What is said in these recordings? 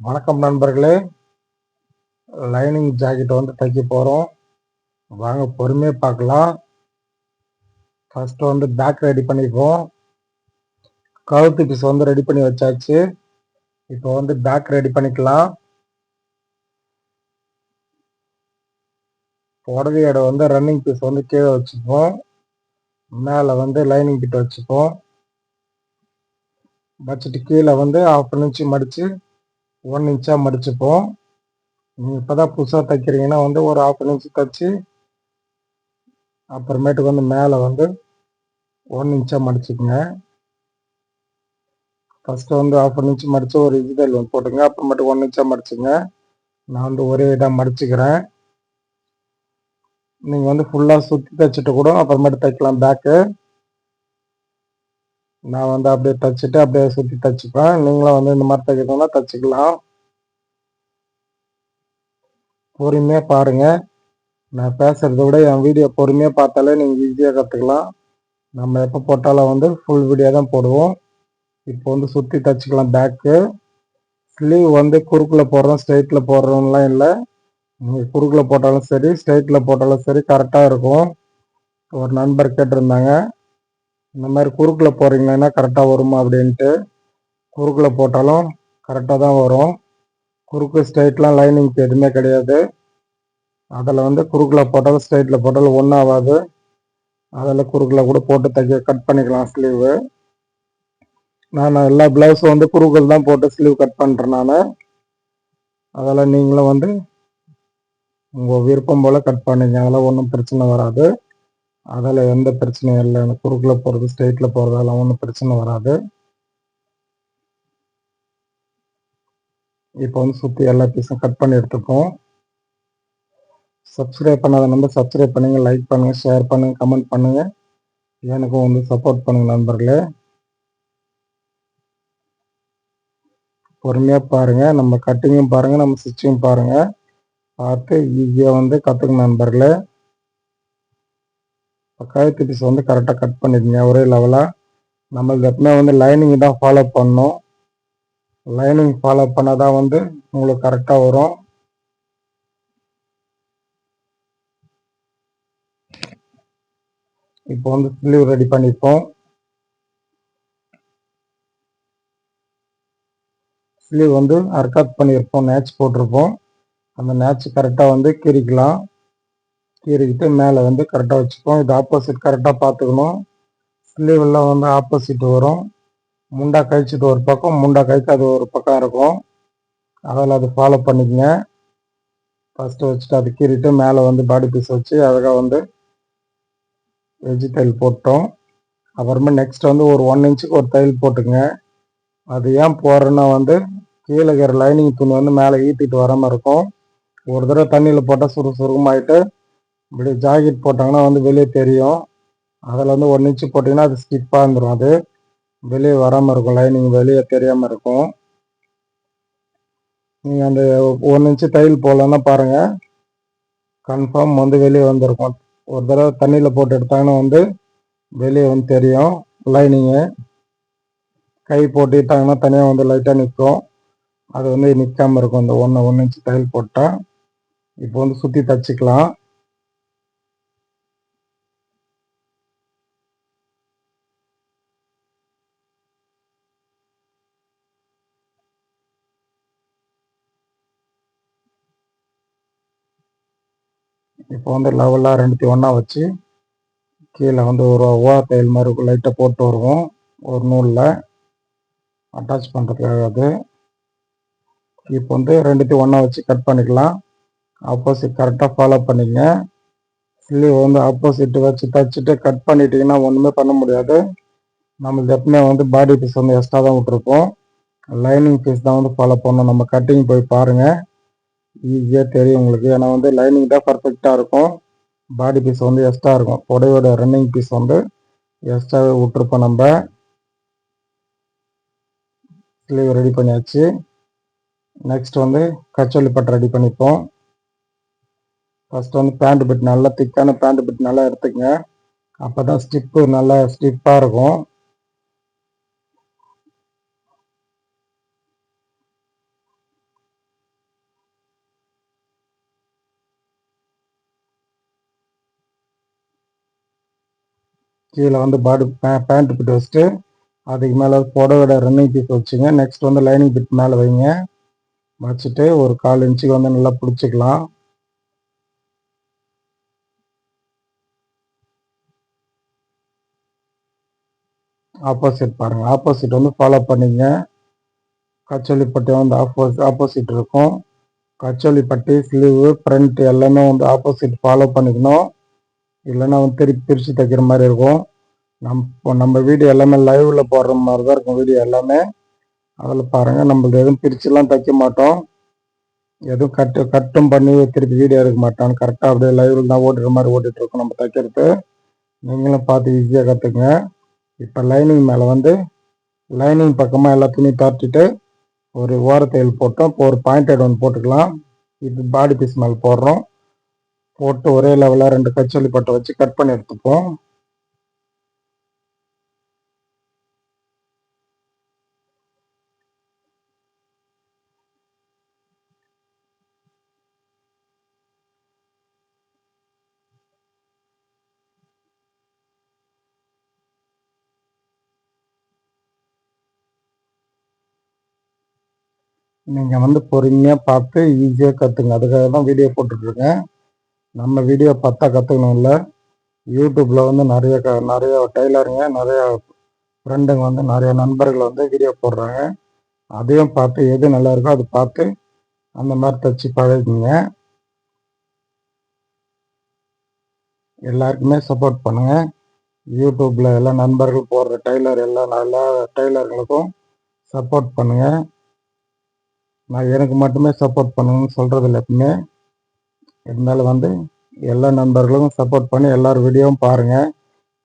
வணக்கம் நண்பர்களே. Lining jacket வந்து தைக்க போகிறோம் வாங்க பொறுமையாக பார்க்கலாம். ஃபஸ்ட்டு வந்து பேக் ரெடி பண்ணிப்போம் கழுத்து பீஸ் வந்து ரெடி பண்ணி வச்சாச்சு. இப்போ வந்து பேக் ரெடி பண்ணிக்கலாம். புடவையோட வந்து ரன்னிங் பீஸ் வந்து கீழே வச்சுப்போம் மேலே வந்து லைனிங் பிட் வச்சுப்போம் வச்சுட்டு கீழே வந்து ஆஃப் இன்ச்சு மடித்து ஒன் இன்ச்சாக மடிச்சுப்போம். நீங்கள் இப்போ தான் புதுசாக தைக்கிறீங்கன்னா வந்து ஒரு ஆஃப் இன்ச்சு தைச்சி அப்புறமேட்டுக்கு வந்து மேலே வந்து ஒன் இன்ச்சாக மடிச்சுக்குங்க. ஃபஸ்ட்டு வந்து ஆஃப் இன்ச்சு மடித்து ஒரு இஜிதல் போட்டுங்க. அப்புறமேட்டு ஒன் இன்ச்சாக மடிச்சுங்க. நான் வந்து ஒரே இதாக மடிச்சுக்கிறேன். நீங்கள் வந்து ஃபுல்லாக சுற்றி தைச்சிட்டு கூட அப்புறமேட்டு தைக்கலாம் பேக்கு நான் வந்து அப்படியே தைச்சிட்டு அப்படியே சுற்றி தச்சுப்பேன். நீங்களும் வந்து இந்த மாதிரி தைக்கணும்னா தைச்சிக்கலாம். பொறுமையாக பாருங்கள் நான் பேசுகிறத விட என் வீடியோ பொறுமையாக பார்த்தாலே நீங்கள் ஈஸியாக கற்றுக்கலாம் நம்ம எப்போ போட்டாலும் வந்து ஃபுல் வீடியோ தான் போடுவோம். இப்போ வந்து சுற்றி தைச்சிக்கலாம் பேக்கு ஸ்லீவ் வந்து குறுக்கில் போடுறோம் ஸ்ட்ரைட்டில் போடுறோம்லாம் இல்லை. நீங்கள் குறுக்கில் போட்டாலும் சரி ஸ்ட்ரைட்டில் போட்டாலும் சரி கரெக்டாக இருக்கும். ஒரு நண்பர் கேட்டிருந்தாங்க. இந்த மாதிரி குறுக்கில் போகிறீங்கன்னா கரெக்டாக வருமா அப்படின்ட்டு குறுக்கில் போட்டாலும் கரெக்டாக தான் வரும். குறுக்கு ஸ்ட்ரைட்லாம் லைனிங்க்கு எதுவுமே கிடையாது. அதில் வந்து குறுக்கில் போட்டாலும் ஸ்ட்ரைட்டில் போட்டாலும் ஒன்றும் ஆகாது. அதில் குறுக்கில் கூட போட்டு தைக்க கட் பண்ணிக்கலாம் ஸ்லீவு நான் எல்லா ப்ளவுஸும் வந்து குறுக்கில் தான் போட்டு ஸ்லீவ் கட் பண்ணுறேன் நான். அதெல்லாம் நீங்களும் வந்து உங்கள் விருப்பம் போல் கட் பண்ணிங்க. அதெல்லாம் ஒன்றும் பிரச்சனை வராது. அதில் எந்த பிரச்சனையும் இல்லை. எனக்கு குறுக்கில் போகிறது ஸ்ட்ரெயிட்டில் போகிறதெல்லாம் ஒன்றும் பிரச்சனை வராது. இப்போ வந்து சுற்றி எல்லா பீஸும் கட் பண்ணி எடுத்துப்போம் சப்ஸ்கிரைப் பண்ணாத நம்பர் சப்ஸ்கிரைப் பண்ணுங்கள் லைக் பண்ணுங்கள் ஷேர் பண்ணுங்கள் கமெண்ட் பண்ணுங்கள் எனக்கும் வந்து சப்போர்ட் பண்ணுங்கள் நண்பர்களே. பொறுமையாக பாருங்கள் நம்ம கட்டிங்கும் பாருங்கள் நம்ம ஸ்டிச்சிங்கும் பாருங்கள் பார்த்து ஈஸியாக வந்து கற்றுக்கணும் நண்பர்களே. கழுத்து பீஸ் வந்து கரெக்டாக கட் பண்ணிடுங்க ஒரே லெவலாக நம்மளுக்கு எப்பவுமே வந்து லைனிங் தான் ஃபாலோ பண்ணணும். லைனிங் ஃபாலோ பண்ணால் தான் வந்து உங்களுக்கு கரெக்டாக வரும். இப்போ வந்து ஸ்லீவ் ரெடி பண்ணிப்போம். ஸ்லீவ் வந்து அர்க்காத் பண்ணியிருப்போம். நேச் போட்டிருப்போம். அந்த நேச் கரெக்டாக வந்து கிரிக்கலாம். கீறிக்கிட்டு மேலே வந்து கரெக்டாக வச்சுப்போம். இது ஆப்போசிட் கரெக்டாக பார்த்துக்கணும். ஸ்லீவெல்லாம் வந்து ஆப்போசிட் வரும். முண்டா கழிச்சிட்டு ஒரு பக்கம் முண்டா கழிச்சு அது ஒரு பக்கம் இருக்கும். அதில் அது ஃபாலோ பண்ணிக்கங்க. ஃபஸ்ட்டு வச்சுட்டு அது கீறிட்டு மேலே வந்து பாடி பீஸ் வச்சு அழகாக வந்து வெஜி தையல் போட்டோம். அப்புறமா நெக்ஸ்ட் வந்து ஒரு ஒன் இன்ச்சுக்கு ஒரு தையல் போட்டுங்க அது ஏன் போடுறேன்னா வந்து கீழே இருக்கிற லைனிங் துணி வந்து மேலே ஈட்டிட்டு வராமல் இருக்கும். ஒரு தடவை தண்ணியில் போட்டால் சுரு சுருமாயிட்டு இப்படி ஜாக்கெட் போட்டாங்கன்னா வந்து வெளியே தெரியும். அதில் வந்து ஒன் இன்ச்சு போட்டிங்கன்னா அது ஸ்கிப்பாக இருந்துடும் அது வெளியே வராமல் இருக்கும். லைனிங் வெளியே தெரியாமல் இருக்கும். நீங்கள் அந்த ஒன் இன்ச்சு தையல் போடலன்னா பாருங்கள் கன்ஃபார்ம் வந்து வெளியே வந்திருக்கும். ஒரு தடவை தண்ணியில் போட்டு எடுத்தாங்கன்னா வந்து வெளியே வந்து தெரியும். லைனிங்கு கை போட்டுட்டாங்கன்னா தனியாக வந்து லைட்டாக நிற்கும். அது வந்து நிற்காமல் இருக்கும். இந்த ஒன்று ஒன்று இன்ச்சு தையல் போட்டால் இப்போ வந்து சுற்றி தச்சுக்கலாம். இப்போ வந்து லெவலாக ரெண்டுத்தையும் ஒன்றா வச்சு கீழே வந்து ஒரு ஓவா தையல் மாதிரி லைட்டாக போட்டு வருவோம். ஒரு நூலில் அட்டாச் பண்ணுறதுக்காக அது. இப்போ வந்து ரெண்டுத்தையும் ஒன்றா வச்சு கட் பண்ணிக்கலாம். ஆப்போசிட் கரெக்டாக ஃபாலோ பண்ணிங்க. ஸ்லீவ் வந்து ஆப்போசிட் வச்சு தைச்சிட்டு கட் பண்ணிட்டீங்கன்னா ஒன்றுமே பண்ண முடியாது. நம்மளுக்கு எப்பவுமே வந்து பாடி பீஸ் வந்து எக்ஸ்ட்ரா தான் விட்டுருப்போம். லைனிங் பீஸ் தான் வந்து ஃபாலோ பண்ணணும். நம்ம கட்டிங் போய் பாருங்கள் ஈஸியாக தெரியும் உங்களுக்கு. ஏன்னா வந்து லைனிங் தான் பர்ஃபெக்டாக இருக்கும். பாடி பீஸ் வந்து எக்ஸ்ட்ரா இருக்கும். புடையோட ரன்னிங் பீஸ் வந்து எக்ஸ்ட்ராவே விட்டுருப்போம் நம்ம. ஸ்லீவ் ரெடி பண்ணியாச்சு. நெக்ஸ்ட் வந்து கச்சோலி பட்டு ரெடி பண்ணிப்போம். ஃபஸ்ட் வந்து பேண்ட் பிட் நல்லா திக்கான பேண்ட் பிட் நல்லா எடுத்துக்கங்க. அப்போ தான் ஸ்டிப்பு நல்லா ஸ்டிப்பாக இருக்கும். கீழே வந்து பாடி பேண்ட் பிட் வச்சுட்டு அதுக்கு மேலே புடவோட ரன்னிங் பீஸ் வச்சுங்க. நெக்ஸ்ட் வந்து லைனிங் பிட் மேலே வைங்க. வச்சுட்டு ஒரு கால் இன்ச்சுக்கு வந்து நல்லா பிடிச்சிக்கலாம். ஆப்போசிட் பாருங்கள் ஆப்போசிட் வந்து ஃபாலோ பண்ணிங்க. கச்சோலி பட்டி வந்து ஆப்போஸ் ஆப்போசிட் இருக்கும். கச்சோலி பட்டி ஸ்லீவு ஃப்ரண்ட் எல்லாமே வந்து ஆப்போசிட் ஃபாலோ பண்ணிக்கணும். இல்லைன்னா வந்து திருப்பி பிரித்து தைக்கிற மாதிரி இருக்கும். நம் நம்ம வீடியோ எல்லாமே லைவில் போடுற மாதிரி தான் இருக்கும் வீடியோ எல்லாமே. அதில் பாருங்கள் நம்மளது எதுவும் பிரிச்சுலாம் தைக்க மாட்டோம். எதுவும் கட்டு கட்டும் பண்ணி திருப்பி வீடியோ எடுக்க மாட்டோம். கரெக்டாக அப்படியே லைவில் தான் ஓட்டுற மாதிரி ஓட்டிகிட்டு இருக்கோம் நம்ம தைக்கிறது. நீங்களும் பார்த்து ஈஸியாக கற்றுக்குங்க இப்போ லைனிங் மேலே வந்து லைனிங் பக்கமாக எல்லா துணி தாட்டிட்டு ஒரு ஓரத்தையில் போட்டோம். இப்போ ஒரு பாயிண்ட் ஒன்று போட்டுக்கலாம். இது பாடி பீஸ் மேலே போடுறோம். போட்டு ஒரே லெவலாக ரெண்டு கச்சோலி பட்டை வச்சு கட் பண்ணி எடுத்துப்போம். நீங்கள் வந்து பொறுமையாக பார்த்து ஈஸியாக கற்றுங்க அதுக்காக தான் வீடியோ போட்டுட்ருக்கேன் நம்ம வீடியோ பார்த்தா கற்றுக்கணும் இல்லை யூடியூப்பில் வந்து நிறைய க நிறைய டெய்லருங்க நிறைய ஃப்ரெண்டுங்க வந்து நிறைய நண்பர்கள் வந்து வீடியோ போடுறாங்க. அதையும் பார்த்து எது நல்லா இருக்கோ அது பார்த்து அந்த மாதிரி தைச்சி பழகிங்க. எல்லாருக்குமே சப்போர்ட் பண்ணுங்கள் யூடியூப்பில் எல்லா நண்பர்கள் போடுற டெய்லர் எல்லா எல்லா டெய்லர்களுக்கும் சப்போர்ட் பண்ணுங்கள் நான் எனக்கு மட்டுமே சப்போர்ட் பண்ணுங்கன்னு சொல்கிறது இல்லை எப்பவுமே. இருந்தாலும் வந்து எல்லா நண்பர்களும் சப்போர்ட் பண்ணி எல்லார் வீடியோவும் பாருங்கள்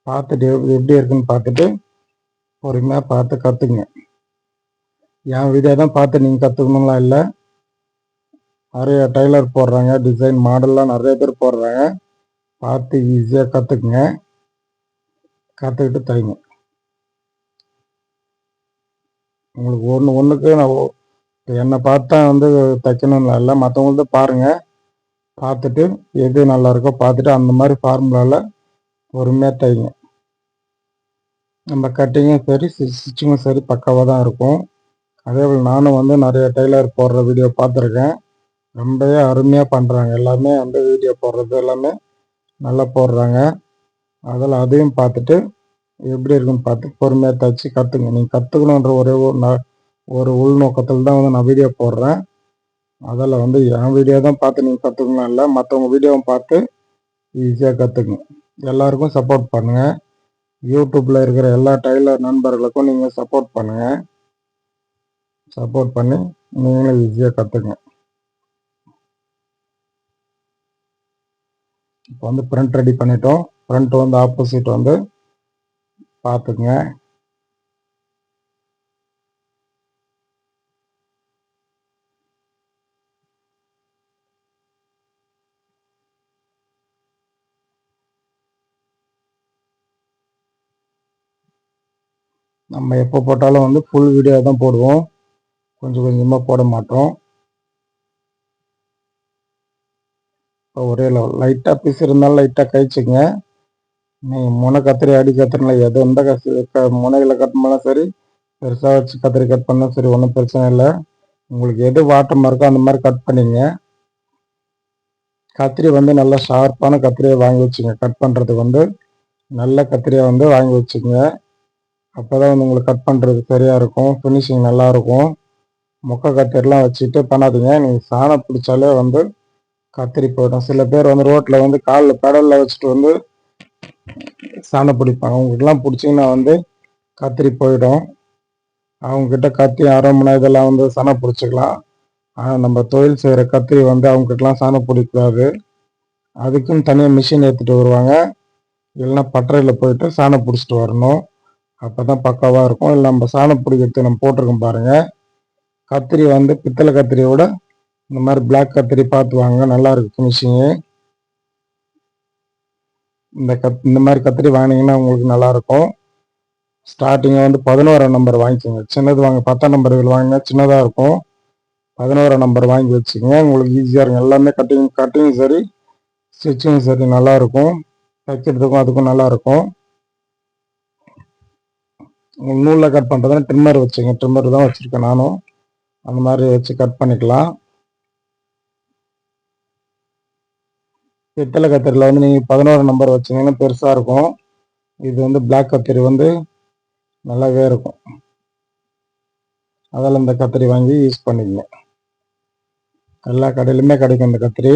பார்த்துட்டு எப்படி இருக்குன்னு பார்த்துட்டு பொறுமையாக பார்த்து கற்றுக்குங்க என் வீடியோ தான் பார்த்து நீங்கள் கற்றுக்கணும்லாம் இல்லை. நிறைய டைலர் போடுறாங்க டிசைன் மாடல்லாம் நிறைய பேர் போடுறாங்க. பார்த்து ஈஸியாக கற்றுக்குங்க கற்றுக்கிட்டு தைங்க உங்களுக்கு ஒன்று ஒன்றுக்கு நான் என்னை பார்த்தா வந்து தைக்கணும்னு இல்லை. மற்றவங்கள்ட்ட பாருங்கள் பார்த்துட்டு எது நல்லா இருக்கோ பார்த்துட்டு அந்த மாதிரி ஃபார்முலாவில் பொறுமையாக தைங்க. நம்ம கட்டிங்கும் சரி ஸ்டிச்சிங்கும் சரி பக்காவாக தான் இருக்கும். அதே போல் நானும் வந்து நிறைய டெய்லர் போடுற வீடியோ பார்த்துருக்கேன். ரொம்பவே அருமையாக பண்ணுறாங்க எல்லாமே வந்து வீடியோ போடுறது எல்லாமே நல்லா போடுறாங்க. அதில் அதையும் பார்த்துட்டு எப்படி இருக்குன்னு பார்த்து பொறுமையாக தைச்சி கற்றுங்க நீங்கள் கற்றுக்கணுன்ற ஒரே ஒரு ஒரு உள்நோக்கத்தில் தான் வந்து நான் வீடியோ போடுறேன். அதில் வந்து என் வீடியோ தான் பார்த்து நீங்கள் கற்றுக்கணும் இல்லை மற்றவங்க வீடியோவும் பார்த்து ஈஸியாக கற்றுக்குங்க எல்லாருக்கும் சப்போர்ட் பண்ணுங்கள் யூடியூப்பில் இருக்கிற எல்லா டைலர் நண்பர்களுக்கும் நீங்கள் சப்போர்ட் பண்ணுங்கள் சப்போர்ட் பண்ணி நீங்களும் ஈஸியாக கற்றுக்குங்க இப்போ வந்து ஃப்ரண்ட் ரெடி பண்ணிட்டோம். ஃப்ரண்ட் வந்து ஆப்போசிட் வந்து பார்த்துக்குங்க. நம்ம எப்போ போட்டாலும் வந்து ஃபுல் வீடியோ தான் போடுவோம். கொஞ்சம் கொஞ்சமாக போட மாட்டோம். இப்போ ஒரே லைட்டாக பீஸ் இருந்தாலும் லைட்டாக கழிச்சுங்க நீங்கள் முனை கத்திரி அடி கத்திரில எது எந்த முனையில் கட் பண்ணாலும் சரி பெருசாக வச்சு கத்திரி கட் பண்ணால் சரி ஒன்றும் பிரச்சனை இல்லை. உங்களுக்கு எது வாட்டமாக இருக்கோ அந்த மாதிரி கட் பண்ணிங்க கத்திரி வந்து நல்லா ஷார்ப்பான கத்திரியை வாங்கி வச்சுங்க கட் பண்ணுறதுக்கு வந்து நல்ல கத்திரியாக வந்து வாங்கி வச்சுங்க அப்போ தான் வந்து உங்களுக்கு கட் பண்ணுறது சரியாக இருக்கும் ஃபினிஷிங் நல்லாயிருக்கும் மொக்க கத்திரிலாம் வச்சுட்டு பண்ணாதீங்க. நீங்கள் சாணம் பிடிச்சாலே வந்து கத்திரி போயிடும் சில பேர் வந்து ரோட்டில் வந்து காலில் பெடலில் வச்சுட்டு வந்து சாணம் பிடிப்பாங்க. அவங்களுக்குலாம் பிடிச்சிங்கன்னா வந்து கத்திரி போயிடும். அவங்கக்கிட்ட கத்தி அரமனை இதெல்லாம் வந்து சாணம் பிடிச்சிக்கலாம். ஆனால் நம்ம தொழில் செய்கிற கத்திரி வந்து அவங்ககிட்டலாம் சாணம் பிடிக்கூடாது. அதுக்குன்னு தனியாக மிஷின் ஏற்றிட்டு வருவாங்க. இல்லைன்னா பட்டறையில் போயிட்டு சாணம் பிடிச்சிட்டு வரணும். அப்போ தான் பக்காவாக இருக்கும். இல்லை நம்ம சாணம் பிடிக்கிறது நம்ம போட்டிருக்கோம் பாருங்கள் கத்திரி வந்து பித்தளை கத்திரியோட விட இந்த மாதிரி பிளாக் கத்திரி பார்த்து வாங்க நல்லாயிருக்கு ஃபினிஷிங்கு இந்த கத் இந்த மாதிரி கத்திரி வாங்கினீங்கன்னா உங்களுக்கு நல்லாயிருக்கும் ஸ்டார்டிங்கை வந்து பதினோராம் நம்பர் வாங்கிக்கோங்க. சின்னது வாங்க பத்தாம் நம்பர் இதில் வாங்கினா சின்னதாக இருக்கும். பதினோராம் நம்பர் வாங்கி வச்சுக்கோங்க. உங்களுக்கு ஈஸியாக இருக்கும். எல்லாமே கட்டிங் கட்டிங்கும் சரி ஸ்டிச்சிங்கும் சரி நல்லாயிருக்கும் தைக்கிறதுக்கும் அதுக்கும் நல்லாயிருக்கும் நூலில் கட் பண்ணுறதுனா ட்ரிம்மர் வச்சுங்க. ட்ரிம்மர் தான் வச்சுருக்கேன் நானும். அந்த மாதிரி வச்சு கட் பண்ணிக்கலாம். பித்தளை கத்திரியில் வந்து நீங்கள் பதினோரு நம்பர் வச்சிங்கன்னா பெருசாக இருக்கும். இது வந்து பிளாக் கத்திரி வந்து நல்லாவே இருக்கும். அதில் இந்த கத்திரி வாங்கி யூஸ் பண்ணிக்கங்க எல்லா கடையிலுமே கிடைக்கும் இந்த கத்திரி.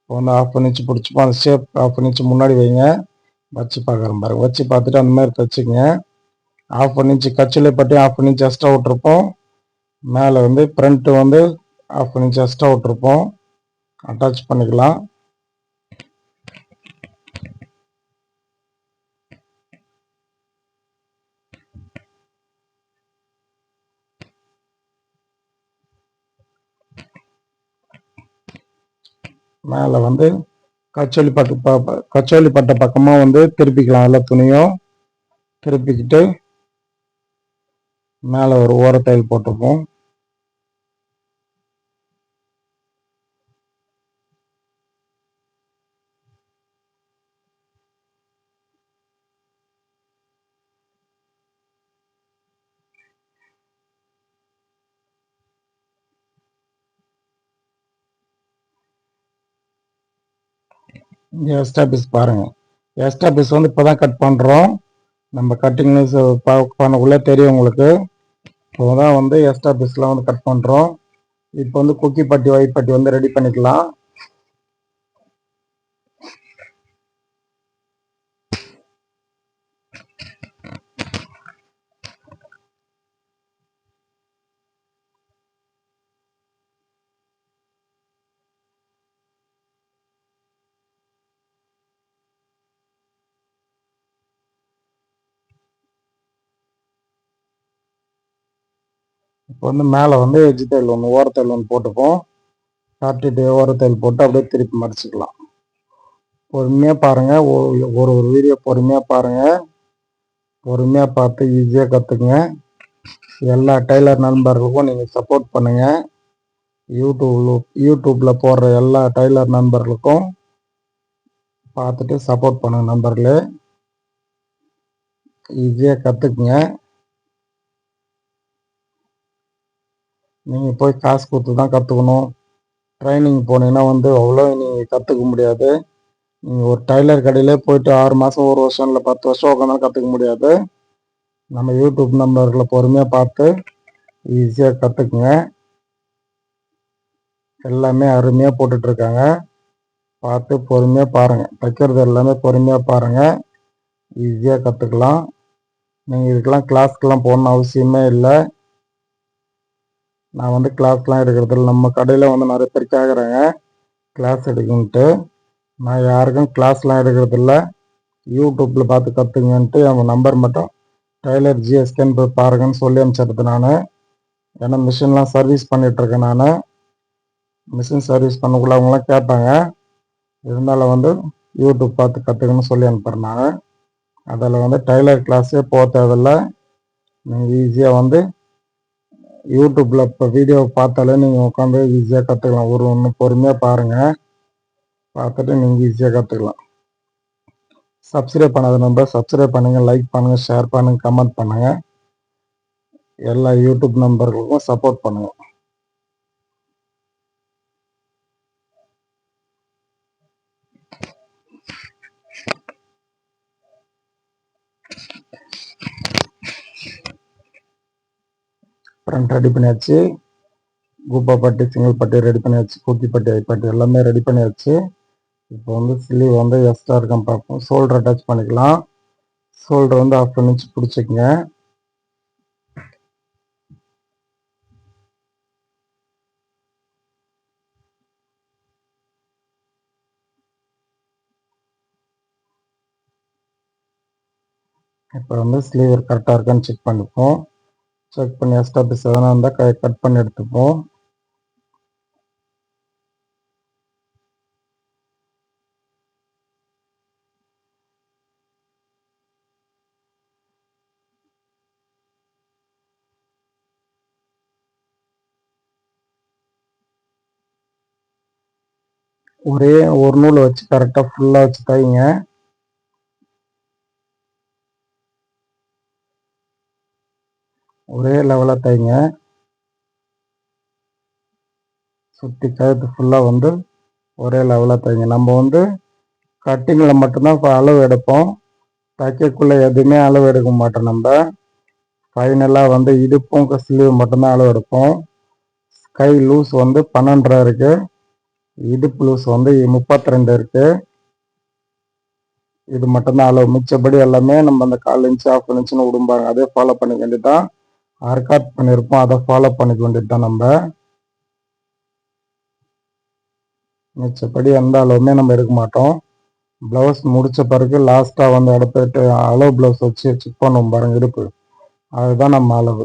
இப்போ வந்து ஆஃப் பண்ணிச்சு பிடிச்சிப்போம் அந்த ஷேப் ஆஃப் பண்ணிச்சு முன்னாடி வைங்க. வச்சு பார்க்குறேன் பாருங்க வச்சு பார்த்துட்டு அந்த மாதிரி தைச்சிங்க ஆஃப் பண்ணிச்சு. கச்சிலை பட்டி ஆஃப் பண்ணிச்சு எக்ஸ்ட்ரா விட்ருப்போம் மேலே வந்து ஃப்ரண்ட்டு வந்து ஆஃப் பண்ணிச்சு எக்ஸ்ட்ரா விட்ருப்போம் அட்டாச் பண்ணிக்கலாம். மேலே வந்து கச்சோலி பட்டு ப கச்சோலி பட்ட பக்கமாக வந்து திருப்பிக்கலாம். எல்லா துணியும் திருப்பிக்கிட்டு மேலே ஒரு ஓரத்தையில் போட்டிருப்போம். எக்ஸ்ட்ரா பீஸ் பாருங்கள் எக்ஸ்ட்ரா ஆஃபீஸ் வந்து இப்போ தான் கட் பண்ணுறோம் நம்ம கட்டிங் பண்ணக்குள்ளே தெரியும் உங்களுக்கு. இப்போ தான் வந்து எக்ஸ்ட்ரா ஆஃபீஸ்லாம் வந்து கட் பண்ணுறோம் இப்போ வந்து குக்கி பட்டி ஒயிட் பட்டி வந்து ரெடி பண்ணிக்கலாம். இப்போ வந்து மேலே வந்து எஜ்ஜு தையல் ஒன்று ஓரத்தையல் ஒன்று போட்டுப்போம். காட்டிட்டு ஓரத்தையல் போட்டு அப்படியே திருப்பி மடிச்சுக்கலாம். பொறுமையாக பாருங்கள் ஒரு ஒரு வீடியோ பொறுமையாக பாருங்கள் பொறுமையாக பார்த்து ஈஸியாக கற்றுக்குங்க எல்லா டைலர் நண்பர்களுக்கும் நீங்கள் சப்போர்ட் பண்ணுங்கள் யூடியூப்ல யூடியூப்பில் போடுற எல்லா டைலர் நண்பர்களுக்கும் பார்த்துட்டு சப்போர்ட் பண்ணுங்க நண்பர்களே. ஈஸியாக கற்றுக்குங்க நீங்கள் போய் காசு கொடுத்து தான் கற்றுக்கணும் ட்ரைனிங் போனீங்கன்னா வந்து அவ்வளோ நீங்கள் கற்றுக்க முடியாது. நீங்கள் ஒரு டைலர் கடையிலே போயிட்டு ஆறு மாதம் ஒரு வருஷம் இல்லை பத்து வருஷம் உட்காந்து கற்றுக்க முடியாது. நம்ம யூடியூப் நம்பர்களை பொறுமையாக பார்த்து ஈஸியாக கற்றுக்குங்க எல்லாமே அருமையாக போட்டுட்ருக்காங்க பார்த்து பொறுமையாக பாருங்கள் தைக்கிறது எல்லாமே பொறுமையாக பாருங்கள் ஈஸியாக கற்றுக்கலாம் நீங்கள் இதுக்கெல்லாம் கிளாஸ்க்கெலாம் போகணுன்னு அவசியமே இல்லை. நான் வந்து கிளாஸ்லாம் எடுக்கிறதில்ல. நம்ம கடையில் வந்து நிறைய பேர் கேட்குறாங்க கிளாஸ் எடுக்குன்ட்டு நான் யாருக்கும் கிளாஸ்லாம் எடுக்கிறதில்ல. யூடியூப்பில் பார்த்து கற்றுங்கன்ட்டு அவங்க நம்பர் மட்டும் டெய்லர் ஜிஎஸ்கேன்னு போய் பாருங்கன்னு சொல்லி அனுப்பிச்சிடுறது நான். ஏன்னா மிஷின்லாம் சர்வீஸ் பண்ணிகிட்ருக்கேன் நான். மிஷின் சர்வீஸ் பண்ணக்குள்ள அவங்களாம் கேட்டாங்க இருந்தாலும் வந்து யூடியூப் பார்த்து கற்றுக்கணும்னு சொல்லி அனுப்புகிறேன் நான். அதில் வந்து டைலர் கிளாஸே போக தேவையில்லை. நீங்கள் ஈஸியாக வந்து யூடியூப்பில் இப்போ வீடியோ பார்த்தாலே நீங்கள் உட்காந்து ஈஸியாக கற்றுக்கலாம் ஒரு ஒன்று பொறுமையாக பாருங்கள் பார்த்துட்டு நீங்கள் ஈஸியாக கற்றுக்கலாம் சப்ஸ்கிரைப் பண்ணாத நம்ப சப்ஸ்கிரைப் பண்ணுங்கள் லைக் பண்ணுங்கள் ஷேர் பண்ணுங்கள் கமெண்ட் பண்ணுங்கள் எல்லா யூடியூப் நம்பர்களுக்கும் சப்போர்ட் பண்ணுங்கள் ஃப்ரண்ட் ரெடி பண்ணியாச்சு. கூப்பா பட்டி சிங்கிள் பட்டி ரெடி பண்ணியாச்சு. கூட்டி பட்டி ஐ பட்டி எல்லாமே ரெடி பண்ணியாச்சு. இப்போ வந்து ஸ்லீவ் வந்து எக்ஸ்ட்ரா இருக்கான்னு பார்ப்போம். ஷோல்டர் அட்டாச் பண்ணிக்கலாம். ஷோல்டர் வந்து ஆஃப் இன்ச் பிடிச்சிக்கங்க. இப்போ வந்து ஸ்லீவர் கரெக்டாக இருக்கான்னு செக் பண்ணிப்போம். செக் பண்ணி எக்ஸ்ட்ரா பீஸ் எதனா இருந்தால் க கட் பண்ணி எடுத்துப்போம். ஒரே ஒரு நூலை வச்சு கரெக்டாக ஃபுல்லாக வச்சு தைங்க. ஒரே லெவலாக தைங்க சுற்றி கழுத்து ஃபுல்லாக வந்து ஒரே லெவலாக தைங்க நம்ம வந்து கட்டிங்கில் மட்டும்தான் இப்போ அளவு எடுப்போம். தைக்கக்குள்ளே எதுவுமே அளவு எடுக்க மாட்டோம் நம்ம. ஃபைனலாக வந்து இடுப்பும் ஸ்லீவ் மட்டும்தான் அளவு எடுப்போம். கை லூஸ் வந்து பன்னெண்டரை இருக்குது இடுப்பு லூஸ் வந்து முப்பத்தி ரெண்டு இருக்குது இது மட்டும்தான் அளவு. மிச்சப்படி எல்லாமே நம்ம அந்த கால் இன்ச்சு ஆஃப் இன்ச்சுன்னு விடும்பாங்க அதே ஃபாலோ பண்ணிக்க வேண்டியதான் ஆர்காட் பண்ணியிருப்போம் அதை ஃபாலோ பண்ணிக்க வேண்டியதுதான் நம்ம மிச்சப்படி எந்த அளவுமே நம்ம எடுக்க மாட்டோம். ப்ளவுஸ் முடித்த பிறகு லாஸ்ட்டாக வந்து எடுத்துட்டு அளவு ப்ளவுஸ் வச்சு செக் பண்ணுவோம் பாருங்க இடுப்பு. அதுதான் நம்ம அளவு.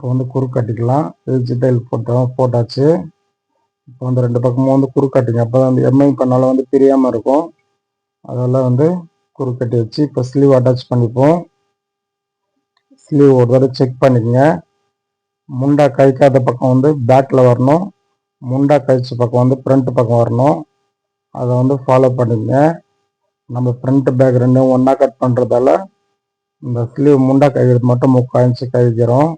இப்போ வந்து குறுக்கு கட்டிக்கலாம். டிஜிட்டல் போட்டோம் போட்டாச்சு. இப்போ வந்து ரெண்டு பக்கமும் வந்து குறுக்கு கட்டிங்க. அப்போ வந்து எம்ஐ பண்ணாலும் வந்து பிரியாமல் இருக்கும். அதெல்லாம் வந்து குறுக்கு கட்டி வச்சு இப்போ ஸ்லீவ் அட்டாச் பண்ணிப்போம். ஸ்லீவ் ஒரு தடவை செக் பண்ணிக்கங்க. முண்டா கைக்காத பக்கம் வந்து பேக்கில் வரணும். முண்டா கழிச்ச பக்கம் வந்து ஃப்ரண்ட் பக்கம் வரணும். அதை வந்து ஃபாலோ பண்ணிக்கங்க. நம்ம ஃப்ரண்ட் பேக் ரெண்டும் ஒன்றா கட் பண்ணுறதால இந்த ஸ்லீவ் முண்டா கழிக்கிறது மட்டும் முக்கால் இன்ச்சு கழிக்கிறோம்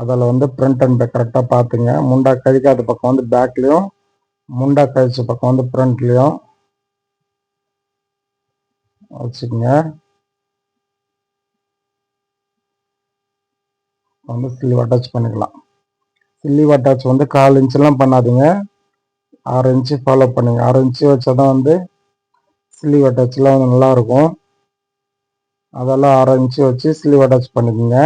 அதில் வந்து பிரிண்ட் அண்ட் பேக் கரெக்டாக பார்த்துங்க. முண்டா கழிக்காத பக்கம் வந்து பேக்லேயும் முண்டா கழிச்ச பக்கம் வந்து ஃப்ரண்ட்லேயும் வச்சுக்கோங்க. வந்து ஸ்லீவ் அட்டாச் பண்ணிக்கலாம். ஸ்லீவ் அட்டாச் வந்து கால் இன்ச்செலாம் பண்ணாதீங்க. ஆறு இன்ச்சு ஃபாலோ பண்ணுங்க. ஆறு இன்ச்சு வச்சா தான் வந்து ஸ்லீவ் அட்டாச்லாம் வந்து நல்லாயிருக்கும். அதெல்லாம் ஆறு இன்ச்சு வச்சு ஸ்லீவ் அட்டாச் பண்ணிக்கோங்க.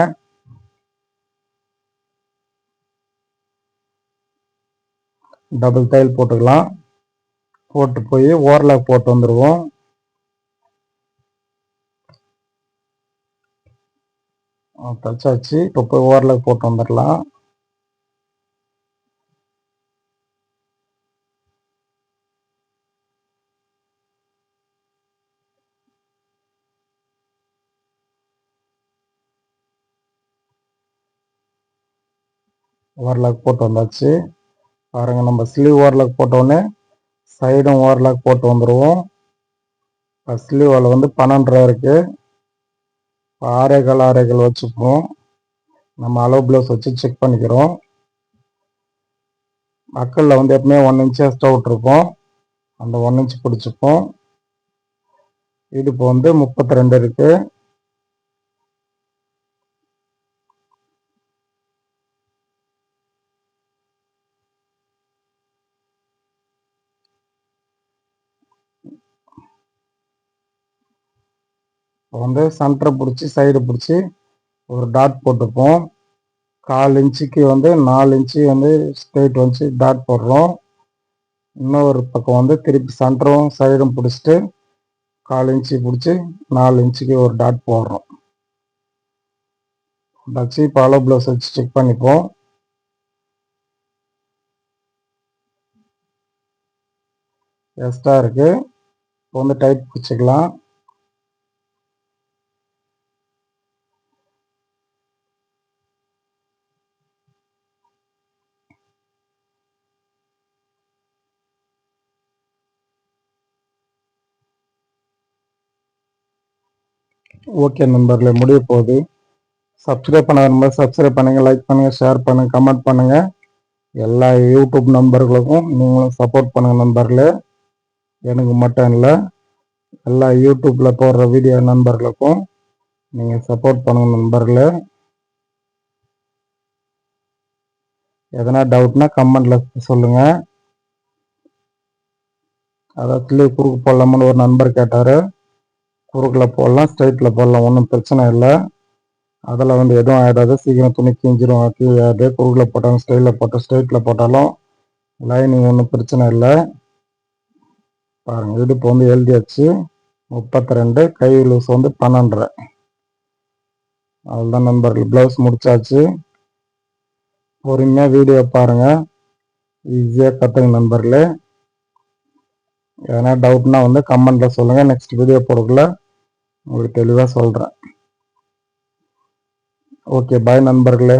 டபுள் தையல் போட்டுக்கலாம். போட்டு போய் ஓவர்லாக் போட்டு வந்துடுவோம் தச்சாச்சு இப்போ போய் ஓவர்லாக் போட்டு வந்துடலாம் ஓவர்லாக் போட்டு வந்தாச்சு. பாருங்கள் நம்ம ஸ்லீவ் ஓவர்லாக் போட்டோடனே சைடும் ஓவர்லாக் போட்டு வந்துடுவோம் இப்போ ஸ்லீவில் வந்து பன்னெண்டு இருக்குது ஆரேகால் ஆரேகால் வச்சுப்போம். நம்ம அளவு ப்ளவுஸ் வச்சு செக் பண்ணிக்கிறோம். மக்களில் வந்து எப்பவுமே ஒன் இன்ச் எக்ஸ்ட்ரா விட்ருப்போம் அந்த ஒன் இன்ச் பிடிச்சிப்போம். இடுப்பு வந்து முப்பத்தி ரெண்டு இருக்குது இப்போ வந்து சென்டரை பிடிச்சி சைடு பிடிச்சி ஒரு டாட் போட்டுப்போம். கால் இன்ச்சுக்கு வந்து நாலு இன்ச்சு வந்து ஸ்ட்ரெயிட் வந்து டாட் போடுறோம். இன்னொரு பக்கம் வந்து திருப்பி சென்டரும் சைடும் பிடிச்சிட்டு கால் இன்ச்சு பிடிச்சி நாலு இன்ச்சுக்கு ஒரு டாட் போடுறோம். வச்சு இப்போ அளவு ப்ளவுஸ் வச்சு செக் பண்ணிப்போம். எக்ஸ்ட்ரா இருக்குது இப்போ வந்து டைட் பிடிச்சிக்கலாம். ஓகே நண்பர்களே முடிய போகுது. சப்ஸ்கிரைப் பண்ண நம்பர் சப்ஸ்கிரைப் பண்ணுங்கள் லைக் பண்ணுங்கள் ஷேர் பண்ணுங்கள் கமெண்ட் பண்ணுங்கள் எல்லா யூடியூப் நண்பர்களுக்கும் நீங்களும் சப்போர்ட் பண்ணுங்கள் நண்பர்களே. எனக்கு மட்டும் இல்லை எல்லா யூடியூப்பில் போடுற வீடியோ நண்பர்களுக்கும் நீங்கள் சப்போர்ட் பண்ணுங்கள் நண்பர்களே. எதனா டவுட்னா கமெண்டில் சொல்லுங்கள் அதாவது குறுக்கு போடலாமான்னு ஒரு நண்பர் கேட்டார். குறுக்கில் போடலாம் ஸ்ட்ரைட்டில் போடலாம் ஒன்றும் பிரச்சனை இல்லை. அதில் வந்து எதுவும் ஆகிடாது சீக்கிரம் துணி கிஞ்சிரும் கீழே குறுக்கில் போட்டாலும் ஸ்டைலில் போட்டால் ஸ்ட்ரைட்டில் போட்டாலும் லைனிங் ஒன்றும் பிரச்சனை இல்லை. பாருங்கள் இடுப்பு வந்து எழுதியாச்சு. முப்பத்தி ரெண்டு கை லூஸ் வந்து பன்னெண்டரை. அதுதான் நண்பர்கள். ப்ளவுஸ் முடிச்சாச்சு. பொறுமையாக வீடியோ பாருங்கள் ஈஸியாக கற்றுங்க நண்பர்களே. எதனா டவுட்னா வந்து கமெண்ட்டில் சொல்லுங்கள் நெக்ஸ்ட் வீடியோ போடக்குள்ள உங்களுக்கு தெளிவாக சொல்கிறேன் ஓகே பாய் நண்பர்களே.